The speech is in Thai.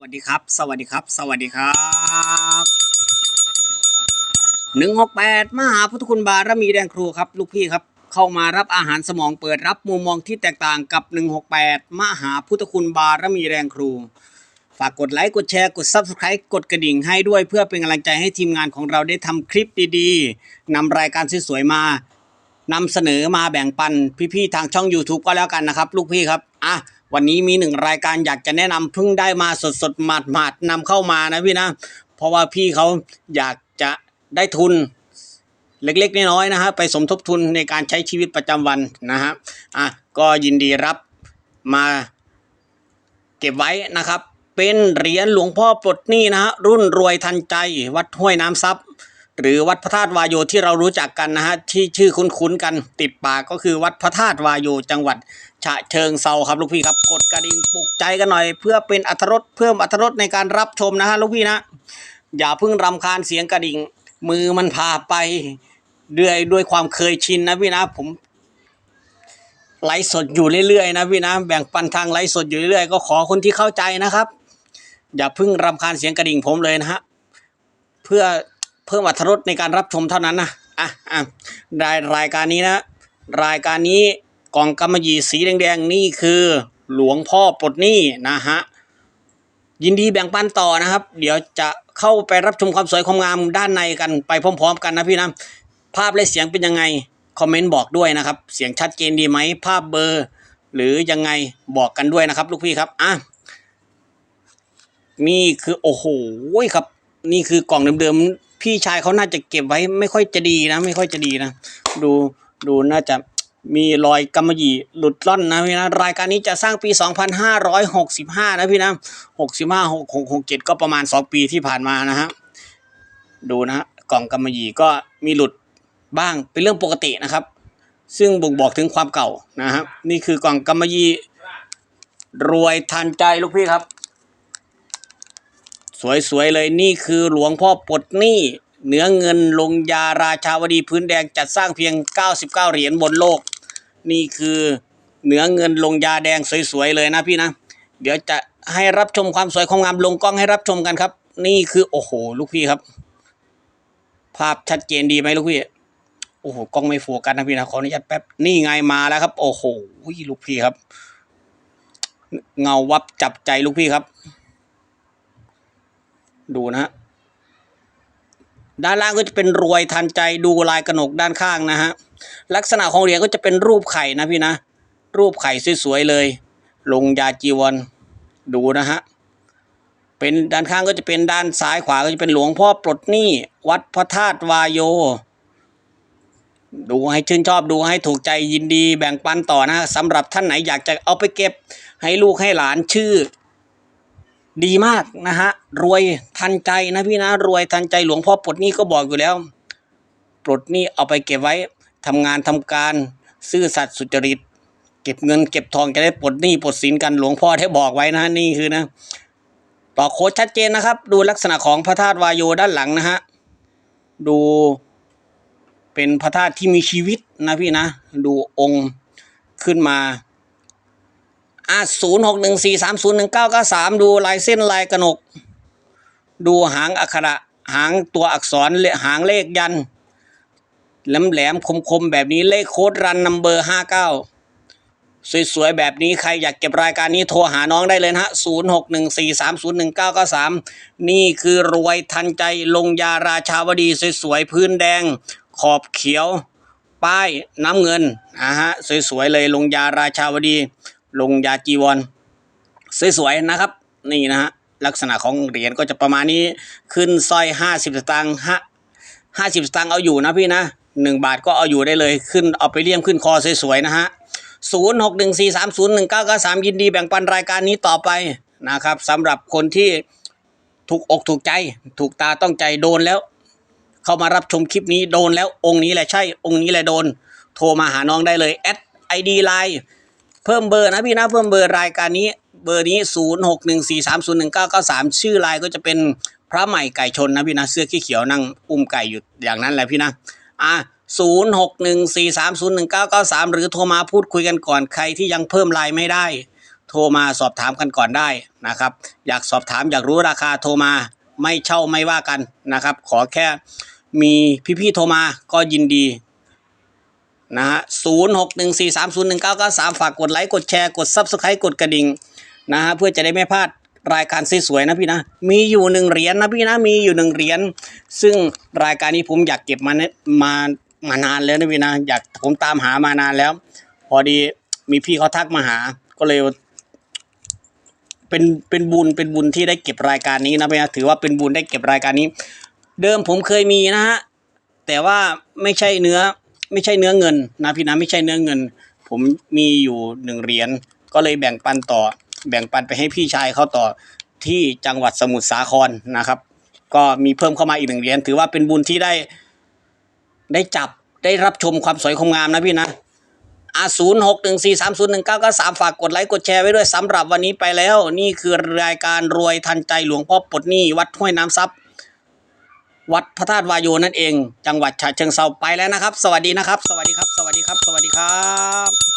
สวัสดีครับ สวัสดีครับ สวัสดีครับหนึ่งหกแปดมหาพุทธคุณบารมีแดงครูครับ ลูกพี่ครับ เข้ามารับอาหารสมองเปิดรับมุมมองที่แตกต่างกับ 168 มหาพุทธคุณบารมีแรงครู ฝากกดไลค์กดแชร์กด Subscribe กดกระดิ่งให้ด้วยเพื่อเป็นกำลังใจให้ทีมงานของเราได้ทำคลิปดีๆนำรายการสวยๆมา นำเสนอมาแบ่งปันพี่ๆทางช่อง YouTube ก็แล้วกันนะครับลูกพี่ครับอะวันนี้มีหนึ่งรายการอยากจะแนะนำเพิ่งได้มาสดๆหมาดๆนำเข้ามานะพี่นะ เพราะว่าพี่เขาอยากจะได้ทุนเล็กๆน้อยๆนะฮะไปสมทบทุนในการใช้ชีวิตประจำวันนะฮะอะก็ยินดีรับมาเก็บไว้นะครับ เป็นเหรียญหลวงพ่อปลดหนี้นะฮะรุ่นรวยทันใจวัดห้วยน้ำซับ หรือวัดพระธาตุวายโยที่เรารู้จักกันนะฮะที่ชื่อคุ้นๆกันติดปากก็คือวัดพระธาตุวายโยจังหวัด ฉะเชิงเซาครับลูกพี่ครับกดกระดิ่งปลุกใจกันหน่อย เพื่อเป็นอัตรสเพิ่มอัตรสในการรับชมนะฮะลูกพี่นะอย่าเพิ่งรำคาญเสียงกระดิ่ง มือมันพาไปด้วยด้วยความเคยชินนะพี่นะผมไลฟ์สดอยู่เรื่อยๆนะพี่นะแบ่งปันทางไลฟ์สดอยู่เรื่อยๆก็ขอคนที่เข้าใจนะครับ อย่าเพิ่งรำคาญเสียงกระดิ่งผมเลยนะฮะเพื่อ เพิ่มอรรถรสในการรับชมเท่านั้นนะอะอะได้รายการนี้นะ รายการนี้กล่องกำมะหยี่สีแดงๆนี่คือหลวงพ่อปลดหนี้นะฮะยินดีแบ่งปันต่อนะครับ เดี๋ยวจะเข้าไปรับชมความสวยความงามด้านในกันไปพร้อม ๆ กันนะพี่นะภาพและเสียงเป็นยังไงคอมเมนต์บอกด้วยนะครับ เสียงชัดเจนดีไหมภาพเบอร์ หรือยังไงบอกกันด้วยนะครับ ลูกพี่ครับอะนี่คือโอ้โหครับ นี่คือกล่องเดิมๆ พี่ชายเขาน่าจะเก็บไว้ไม่ค่อยจะดีนะ ไม่ค่อยจะดีนะ ดูดูน่าจะมีรอยกำมะหยี่หลุดล่อนนะพี่นะรายการนี้จะสร้างปี 2565 นะพี่นะ65 6 6 7 ก็ประมาณ 2 ปีที่ผ่านมานะฮะดูนะฮะกล่องกำมะหยี่ก็มีหลุดบ้างเป็นเรื่องปกตินะครับ ซึ่งบ่งบอกถึงความเก่านะครับนี่คือกล่องกำมะหยี่รวยทันใจลูกพี่ครับ สวยๆเลยนี่คือหลวงพ่อปลดหนี้เนื้อเงินลงยาราชาวดีพื้นแดงจัดสร้างเพียง 99 เหรียญบนโลก นี่คือเนื้อเงินลงยาแดงสวยๆเลยนะพี่นะ เดี๋ยวจะให้รับชมความสวยความงามลงกล้องให้รับชมกันครับ นี่คือโอ้โห ลูกพี่ครับ ภาพชัดเจนดีไหมลูกพี่โอ้โหกล้องไม่โฟกัสนะพี่นะขออนุญาตแป๊บนี่ไงมาแล้วครับ โอ้โหลูกพี่ครับ เงาวับจับใจลูกพี่ครับ ดูนะฮะด้านล่างก็จะเป็นรวยทันใจดูลายกระหนกด้านข้างนะฮะลักษณะของเหรียญก็จะเป็นรูปไข่นะพี่นะ รูปไข่สวยๆเลย ลงยาจีวรดูนะฮะเป็นด้านข้างก็จะเป็นด้านซ้ายขวาก็จะเป็นหลวงพ่อปลดหนี้วัดพระธาตุวายโย ดูให้ชื่นชอบดูให้ถูกใจยินดีแบ่งปันต่อนะสำหรับท่านไหนอยากจะเอาไปเก็บให้ลูกให้หลานชื่อ ดีมากนะฮะ รวยทันใจนะพี่นะ รวยทันใจหลวงพ่อปลดหนี้ก็บอกอยู่แล้ว ปลดหนี้เอาไปเก็บไว้ทำงานทำการซื่อสัตย์สุจริต เก็บเงินเก็บทองจะได้ปลดหนี้ปลดสินกันหลวงพ่อได้บอกไว้นะนี่คือนะ ต่อโค้ดชัดเจนนะครับ ดูลักษณะของพระธาตุวายโยด้านหลังนะฮะดูเป็นพระธาตุที่มีชีวิตนะพี่นะ ดูองค์ขึ้นมา อะศูนย์หกหนึ่งสี่สามศูนย์หนึ่งเก้าเก้าสามดูลายเส้นลายกระหนก ดูหางอักขระหางตัวอักษรหางเลขยันแหลมแหลมคมคมแบบนี้เลขโค้ดรันนัมเบอร์ห้าเก้าสวยๆแบบนี้ใครอยากเก็บรายการนี้โทรหาน้องได้เลยนะฮะศูนย์หกหนึ่งสี่สามศูนย์หนึ่งเก้าเก้าสามนี่คือรวยทันใจลงยาราชาวดีสวยๆพื้นแดง ขอบเขียว ป้ายน้ำเงินอ่าฮะสวยๆเลยลงยาราชาวดี ลงยาจีวรสวยๆนะครับ นี่นะฮะลักษณะของเหรียญก็จะประมาณนี้ขึ้นสร้อยห้าสิบสตางค์ฮะห้าสิบสตางค์เอาอยู่นะพี่นะหนึ่งบาทก็เอาอยู่ได้เลยขึ้นเอาไปเลี่ยมขึ้นคอสวยๆนะฮะศูนย์หกหนึ่งสี่สามศูนย์หนึ่งเก้าเก้าสามยินดีแบ่งปันรายการนี้ต่อไปนะครับสำหรับคนที่ถูกอกถูกใจ ถูกตาต้องใจโดนแล้ว เข้ามารับชมคลิปนี้โดนแล้วองค์นี้แหละใช่ องค์นี้แหละโดน โทรมาหาน้องได้เลยแอดไอดีไลน์ เพิ่มเบอร์นะพี่นะเพิ่มเบอร์รายการนี้เบอร์นี้ 0 6 1 4 3 0 1 9 9 3 ชื่อไลน์ก็จะเป็นพระใหม่ไก่ชนนะพี่นะเสื้อขี้เขียวนั่งอุ้มไก่อยู่อย่างนั้นแหละพี่นะอะ0 6 1 4 3 0 1 9 9 3 หรือโทรมาพูดคุยกันก่อนใครที่ยังเพิ่มไลน์ไม่ได้ โทรมาสอบถามกันก่อนได้นะครับ อยากสอบถามอยากรู้ราคาโทรมาไม่เช่าไม่ว่ากันนะครับ ขอแค่มีพี่ๆโทรมาก็ยินดี นะฮะศูนย์หกหนึ่งสี่สามศูนย์หนึ่งเก้าเก้าสามฝากกดไลค์กดแชร์กดซับสไครต์กดกระดิ่งนะฮะเพื่อจะได้ไม่พลาดรายการสวยๆนะพี่นะ มีอยู่หนึ่งเหรียญนะพี่นะมีอยู่หนึ่งเหรียญซึ่งรายการนี้ผมอยากเก็บมาเนี่ยมามานานแล้วนะพี่นะอยากผมตามหามานานแล้ว พอดีมีพี่เขาทักมาหาก็เลย เป็นเป็นบุญเป็นบุญที่ได้เก็บรายการนี้นะพี่นะถือว่าเป็นบุญได้เก็บรายการนี้ เดิมผมเคยมีนะฮะแต่ว่าไม่ใช่เนื้อ ไม่ใช่เนื้อเงินนะพี่นะไม่ใช่เนื้อเงิน ผมมีอยู่หนึ่งเหรียญก็เลยแบ่งปันต่อ แบ่งปันไปให้พี่ชายเขาต่อที่จังหวัดสมุทรสาครนะครับ ก็มีเพิ่มเข้ามาอีกหนึ่งเหรียญถือว่าเป็นบุญที่ได้ ได้จับได้รับชมความสวยความงามนะพี่นะอาศูนย์หกหนึ่งสี่สามศูนย์หนึ่งเก้าก้าสามฝากกดไลค์กดแชร์ไว้ด้วยสำหรับวันนี้ไปแล้ว นี่คือรายการรวยทันใจหลวงพ่อปลดหนี้วัดห้วยน้ำซับ วัดพระธาตุวายโยนั่นเอง จังหวัดฉะเชิงเซาไปแล้วนะครับ สวัสดีนะครับ สวัสดีครับ สวัสดีครับ สวัสดีครับ